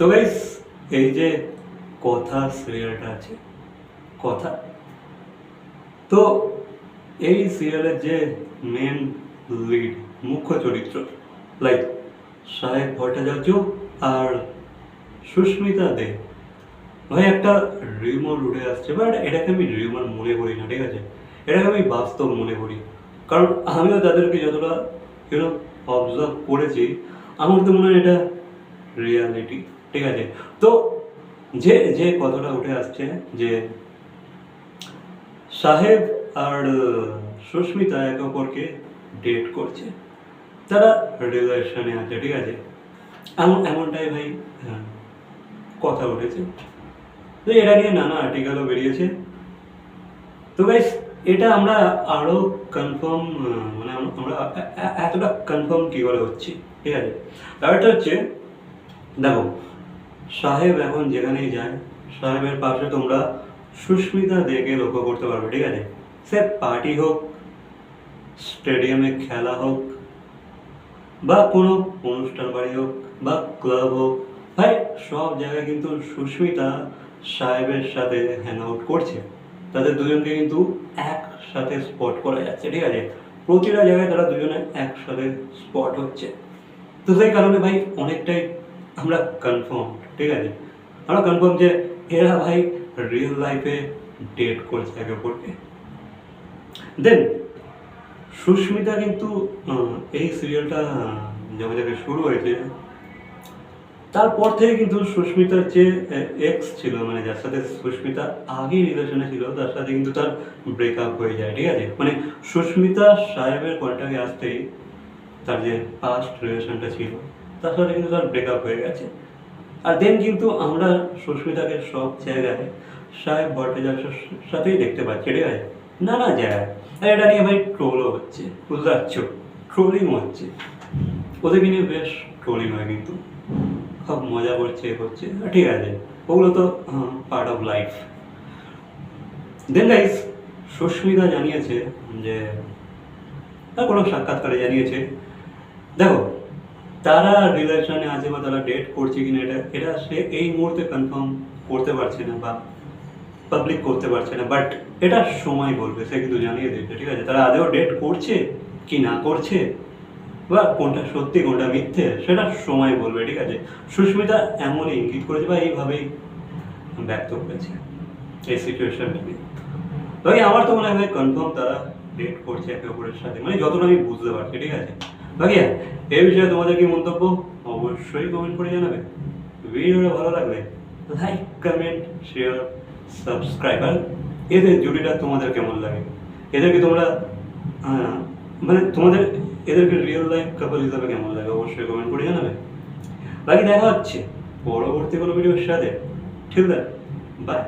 তো গাইস এই যে কথা সিরিয়ালটা আছে, কথা। তো এই সিরিয়ালের যে মেন লিড মুখ্য চরিত্র লাইক সাহেব ভট্টাচার্য আর সুস্মিতা দে। ভাই, একটা রিউমার উঠে আসছে বাট এটাকে আমি রিউমার মনে করি না, ঠিক আছে? এটাকে আমি বাস্তব মনে করি। কারণ আমিও তাদেরকে যতটা ইউনো অবজার্ভ করেছি, আমার তো মনে হয় এটা রিয়ালিটি ঠিক আছে? তো যে যে কথাটা উঠে আসছে যে সাহেব আর সুস্মিতা একে অপরকে ডেট করছে, তারা রিলেশনে আছে, ঠিক আছে? এমন, এমনটাই ভাই কথা উঠেছে। তো এটা নিয়ে নানা আর্টিকেলও বেরিয়েছে। তো গাইস এটা আমরা আরও কনফার্ম মানে আমরা এতটা কনফার্ম কি করে হচ্ছি? ঠিক আছে? ব্যাপারটা হচ্ছে, দেখো সাহেব এখন যেখানেই যায়, সাহেবের পাশে তোমরা সুস্মিতা দেখে লক্ষ্য করতে পারবে, ঠিক আছে? সে পার্টি হোক, স্টেডিয়ামে খেলা হোক, বা কোনো অনুষ্ঠান বাড়ি হোক, বা ক্লাব হোক, ভাই, সব জায়গায় কিন্তু সুস্মিতা সাহেবের সাথে হ্যাং আউট করছে। তাদের দুজনকে কিন্তু একসাথে স্পট করা যাচ্ছে, ঠিক আছে? প্রতিটা জায়গায় তারা দুজনে একসাথে স্পট হচ্ছে। তো সেই কারণে ভাই, অনেকটাই আমরা কনফার্ম ঠিক আছে? আমরা কনফার্ম যে এরা ভাই রিয়েল লাইফে ডেট করছে একে অপরকে। দেন সুস্মিতা কিন্তু এই সিরিয়ালটা যখন থেকে শুরু হয়েছে, তারপর থেকে কিন্তু সুস্মিতার যে এক্স ছিল মানে যার সাথে সুস্মিতা আগে রিলেশনে ছিল, তার সাথে কিন্তু তার ব্রেকআপ হয়ে যায়, ঠিক আছে? মানে সুস্মিতা সাহেবের কন্ট্যাক্টে আসতেই তার যে পাস্ট রিলেশনটা ছিল সাথে কিন্তু তার ব্রেকআপ হয়ে গেছে। আর দেন কিন্তু আমরা সুস্মিতাকে সব জায়গায় সাহেব ভট্টাচার্যের সাথেই দেখতে পাচ্ছি, ঠিক আছে? নানা জায়গায় আর এটা নিয়ে ভাই ট্রোলও হচ্ছে বুঝতে পারছ ট্রোলিং হচ্ছে। ওদেরকে নিয়ে বেশ ট্রোলিং হয় কিন্তু। খুব মজা করছে, এ করছে। ঠিক আছে, ওগুলো তো part of life then guys Sushmita জানিয়েছে যে কোনো সাক্ষাৎকারে জানিয়েছে। দেখো তারা রিলেশনে আছে বা তারা ডেট করছে কিনা এটা এটা সে এই মুহূর্তে কনফার্ম করতে পারছে না বা পাবলিক করতে পারছে না। বাট এটা সময় বলবে, সে কিন্তু জানিয়ে দিচ্ছে ঠিক আছে? তারা আদেও ডেট করছে কি না করছে বা কোনটা সত্যি, কোনটা মিথ্যে, সেটা সময় বলবে, ঠিক আছে? সুস্মিতা এমনই ইঙ্গিত করেছে বা এইভাবেই ব্যক্ত করেছে এই সিচুয়েশনটাকে ভাই আমার তো মনে হয় কনফার্ম তারা ডেট করছে একে অপরের সাথে। মানে যতটা আমি বুঝতে পারছি, ঠিক আছে? বাকি এই বিষয়ে তোমাদের কি মন্তব্য? অবশ্যই কমেন্ট করে জানাবে। ভিডিওটা ভালো লাগলে লাইক কমেন্ট শেয়ার সাবস্ক্রাইব আর এদের জুটিটা তোমাদের কেমন লাগে? এদেরকে তোমরা মানে তোমাদের, এদেরকে রিয়েল লাইফ কাপল হিসাবে কেমন লাগে? অবশ্যই কমেন্ট করে জানাবে। বাকি দেখা হচ্ছে পরবর্তী কোনো ভিডিওর সাথে। ঠিক আছে বাই